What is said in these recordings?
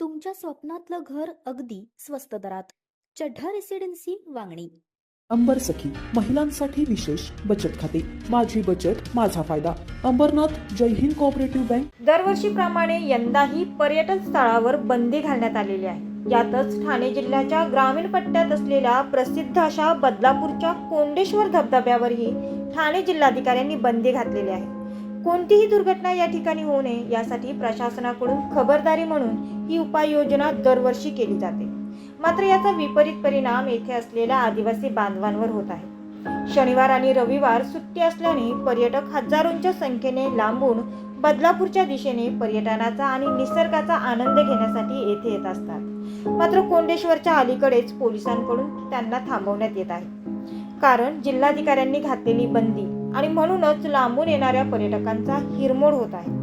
तुमच्या स्वप्नातलं घर अगदी स्वस्त दरात. चढ्ढा रेसिडेन्सी वांगणी. अंबर सखी महिलांसाठी विशेष बचत खाते. माझी बचत माझा फायदा. Ambernath Jai Hind cooperative bank. दरवर्षीप्रमाणे यंदाही पर्यटन स्थळावर बंदी घालण्यात आलेली आहे. यातच ठाणे जिल्ह्याच्या ग्रामीण पट्ट्यात असलेल्या प्रसिद्ध अशा बदलापूरच्या कोंडेश्वर धबधब्यावरही ठाणे जिल्हाधिकाऱ्यांनी बंदी घातलेली आहे. कोणतीही दुर्घटना या ठिकाणी होऊ नये यासाठी प्रशासनाकडून खबरदारी म्हणून ही उपाययोजना दरवर्षी केली जाते. मात्र याचा विपरीत परिणाम येथे असलेल्या आदिवासी बांधवांवर होत आहे. शनिवार आणि रविवार सुट्टी असल्याने पर्यटक हजारोंच्या संख्येने लांबून बदलापूरच्या दिशेने पर्यटनाचा आणि निसर्गाचा आनंद घेण्यासाठी येथे येत असतात. मात्र कोंडेश्वरच्या अलीकडेच पोलिसांकडून त्यांना थांबवण्यात येत आहे. कारण जिल्हाधिकाऱ्यांनी घातलेली बंदी आणि म्हणूनच लांबून येणाऱ्या पर्यटकांचा हिरमोड होत आहे.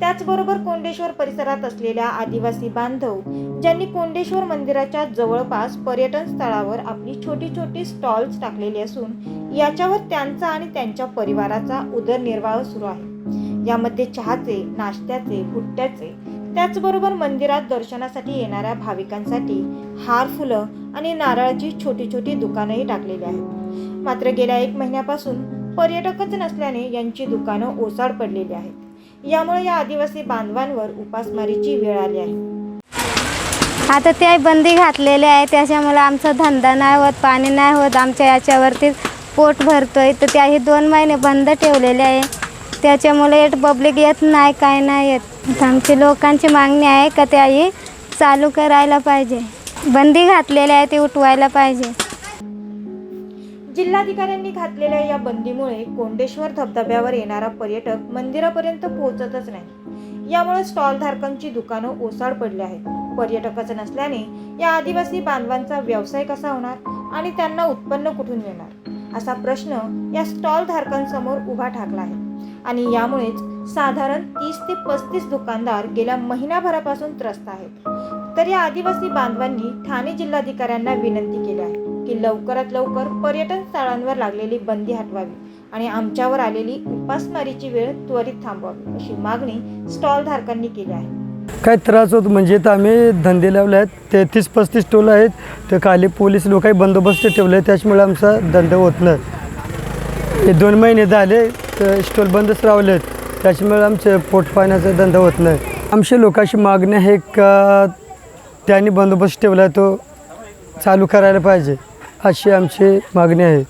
त्याचबरोबर कोंडेश्वर परिसरात असलेल्या आदिवासी बांधव ज्यांनी कोंडेश्वर मंदिराच्या जवळपास पर्यटन स्थळावर आपली छोटी छोटी स्टॉल्स टाकलेली असून याच्यावर त्यांचा आणि त्यांच्या परिवाराचा उदरनिर्वाह सुरू आहे. यामध्ये चहाचे नाश्त्याचे भुट्ट्याचे त्याचबरोबर मंदिरात दर्शनासाठी येणाऱ्या भाविकांसाठी हार फुलं आणि नारळाची छोटी छोटी दुकानंही टाकलेली आहेत. मात्र गेल्या एक महिन्यापासून पर्यटकच नसल्याने यांची दुकानं ओसाड पडलेली आहेत. यामुळे या आदिवासी बांधवांवर उपासमारीची वेळ आली आहे. आता ते बंदी घातलेले आहे त्याच्यामुळे आमचा धंदा नाही होत पाणी नाही होत आमच्या याच्यावरती पोट भरतोय. तर त्या हे दोन महिने बंद ठेवलेले आहे. त्याच्यामुळे पब्लिक येत नाही काय नाही येत. आमची लोकांची मागणी आहे का त्याही चालू करायला पाहिजे. बंदी घातलेली आहे ती उठवायला पाहिजे. जिल्हाधिकाऱ्यांनी घातलेल्या या बंदीमुळे कोंडेश्वर धबधब्यावर येणारा पर्यटक मंदिरापर्यंत पोहोचतच नाही. यामुळे स्टॉलधारकांची दुकानं ओसाड पडली आहेत. पर्यटकच नसल्याने या आदिवासी बांधवांचा व्यवसाय कसा होणार आणि त्यांना उत्पन्न कुठून मिळणार? असा प्रश्न या स्टॉलधारकांसमोर उभा ठाकला आहे. आणि यामुळेच साधारण तीस ते पस्तीस दुकानदार गेल्या महिनाभरापासून त्रस्त आहेत. तर या आदिवासी बांधवांनी ठाणे जिल्हाधिकाऱ्यांना विनंती केली आहे. की लवकरात लवकर पर्यटन स्थळांवर लागलेली बंदी हटवावी आणि आमच्यावर आलेली उपासमारीची वेळ त्वरित थांबवावी अशी मागणी स्टॉल धारकांनी केली आहे. काय त्रास होतो म्हणजे तर आम्ही धंदे लावले आहेत तेहतीस पस्तीस टोल आहेत तर खाली पोलीस लोकही बंदोबस्त ठेवले आहे त्याच्यामुळे आमचा धंदा होत नाही. हे दोन महिने झाले तर स्टॉल बंदच रावले आहेत त्याच्यामुळे आमचे पोट पाण्याचा धंदा होत नाही. आमच्या लोकांची मागणी आहे का त्यांनी बंदोबस्त ठेवला आहे तो चालू करायला पाहिजे. अशी आमची मागणी आहे.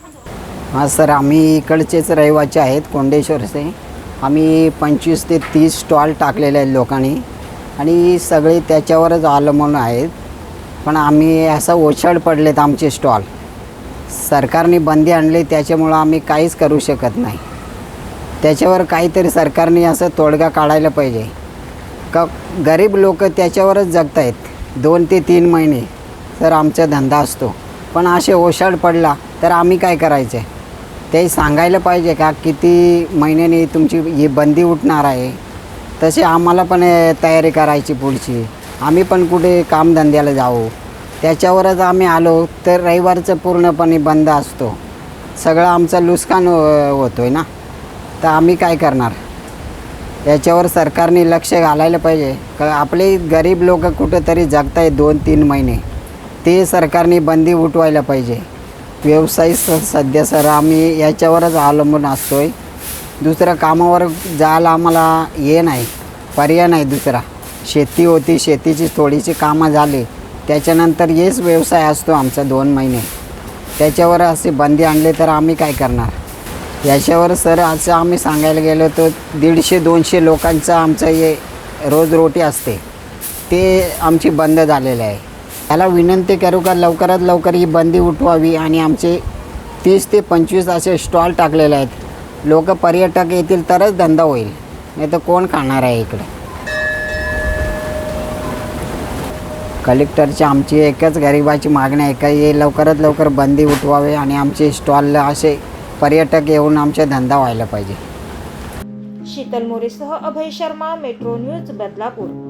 हां सर आम्ही इकडचेच रहिवासी आहेत कोंडेश्वरचे. आम्ही पंचवीस ते तीस स्टॉल टाकलेले आहेत लोकांनी. आणि सगळे त्याच्यावरच अवलंबून आहेत. पण आम्ही असं ओछाड पडलेत आमचे स्टॉल. सरकारने बंदी आणली त्याच्यामुळं आम्ही काहीच करू शकत नाही. त्याच्यावर काहीतरी सरकारने असं तोडगा काढायला पाहिजे. का गरीब लोक त्याच्यावरच जगत आहेत दोन ते तीन महिने. तर आमचा धंदा असतो. पण असे ओशाड पडला तर आम्ही काय करायचे? ते सांगायला पाहिजे का किती महिन्याने तुमची ही बंदी उठणार आहे? तसे आम्हाला पण तयारी करायची पुढची. आम्ही पण कुठे कामधंद्याला जाऊ. त्याच्यावरच आम्ही आलो तर रविवारचं पूर्णपणे बंद असतो. सगळं आमचं नुकसान होतो आहे ना? तर आम्ही काय करणार? याच्यावर सरकारने लक्ष घालायला पाहिजे. का आपले गरीब लोक कुठंतरी जगत आहेत दोन तीन महिने. ते सरकारने बंदी उठवायला पाहिजे. व्यवसाय स सध्या सर आम्ही याच्यावरच अवलंबून असतो आहे दुसरं कामावर जायला आम्हाला हे नाही पर्याय नाही दुसरा. शेती होती शेतीची थोडीशी कामं झाली त्याच्यानंतर हेच व्यवसाय असतो आमचा दोन महिने. त्याच्यावर असे बंदी आणले तर आम्ही काय करणार? याच्यावर सर असं आम्ही सांगायला गेलो तर दीडशे दोनशे लोकांचं आमचं हे रोजरोटी असते. ते आमची बंद झालेलं आहे. याला विनंती करू का लवकरात लवकर ही बंदी उठवावी आणि आमचे तीस ते पंचवीस असे स्टॉल टाकलेले आहेत. लोक पर्यटक येतील तरच धंदा होईल. नाही तर कोण खाणार आहे इकडे? कलेक्टरची आमची एकच गरिबाची मागणी आहे का हे लवकरात लवकर बंदी उठवावे आणि आमचे स्टॉल असे पर्यटक येऊन आमचा धंदा व्हायला पाहिजे. शीतल मोरेसह अभय शर्मा मेट्रो न्यूज बदलापूर.